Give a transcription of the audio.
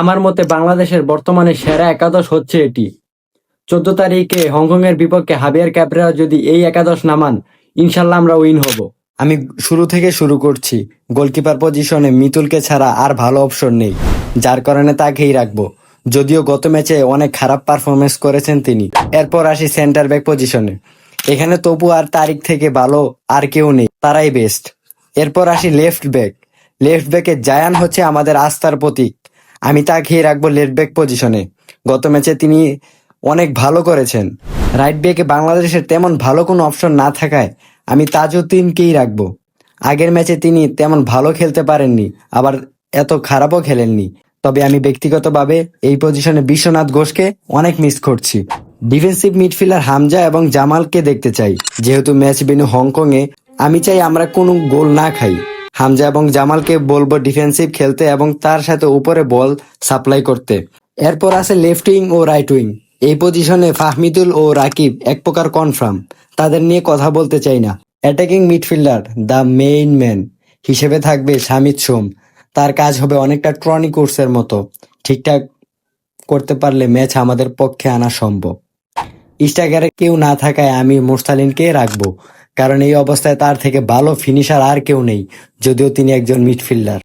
আমার মতে বাংলাদেশের বর্তমানে সেরা একাদশ হচ্ছে এটি। চোদ্দ তারিখে হংকং এর বিপক্ষে হাবিয়ার ক্যাবরেরা যদি এই একাদশ নামান ইনশাল্লাহ আমরা উইন হব। আমি শুরু থেকে শুরু করছি। গোলকিপার পজিশনে মিতুলকে ছাড়া আর ভালো অপশন নেই, যার কারণে তাকেই রাখব। যদিও গত ম্যাচে অনেক খারাপ পারফরমেন্স করেছেন তিনি। এরপর আসি সেন্টার ব্যাক পজিশনে। এখানে তপু আর তারিখ থেকে ভালো আর কেউ নেই, তারাই বেস্ট এরপর আসি লেফট ব্যাক লেফট ব্যাকে জায়ান হচ্ছে আমাদের আস্থার প্রতীক। আমি তাকেই রাখব লেফট ব্যাক পজিশনে। গত ম্যাচে তিনি অনেক ভালো করেছেন। রাইট ব্যাকে বাংলাদেশের তেমন ভালো কোনো অপশন না থাকায় আমি তাজউদ্দিনকেই রাখব। আগের ম্যাচে তিনি তেমন ভালো খেলতে পারেননি, আবার এত খারাপও খেলেননি। তবে আমি ব্যক্তিগতভাবে এই পজিশনে বিশ্বনাথ ঘোষকে অনেক মিস করছি। ডিফেন্সিভ মিডফিল্ডার হামজা এবং জামালকে দেখতে চাই। যেহেতু ম্যাচ বেনু হংকং এ আমি চাই আমরা কোনো গোল না খাই। হামজা এবং জামালকে বলব ডিফেন্সিভ খেলতে এবং তার সাথে উপরে বল সাপ্লাই করতে। এরপর আছে লেফট উইং ও রাইট উইং এই পজিশনে ফাহমিদুল ও রাকিব এক প্রকার কনফার্ম তাদের নিয়ে কথা বলতে চাই না। Attacking midfielder the main man হিসেবে থাকবে শামিদ সোম। তার কাজ হবে অনেকটা ট্রনি কোর্সের মতো। ঠিকঠাক করতে পারলে ম্যাচ আমাদের পক্ষে আনা সম্ভব। স্ট্রাইকারে কেউ না থাকায় আমি মুস্তালিনকে রাখব। কারণ এই অবস্থায় তার থেকে ভালো ফিনিশার আর কেউ নেই যদিও তিনি একজন মিডফিল্ডার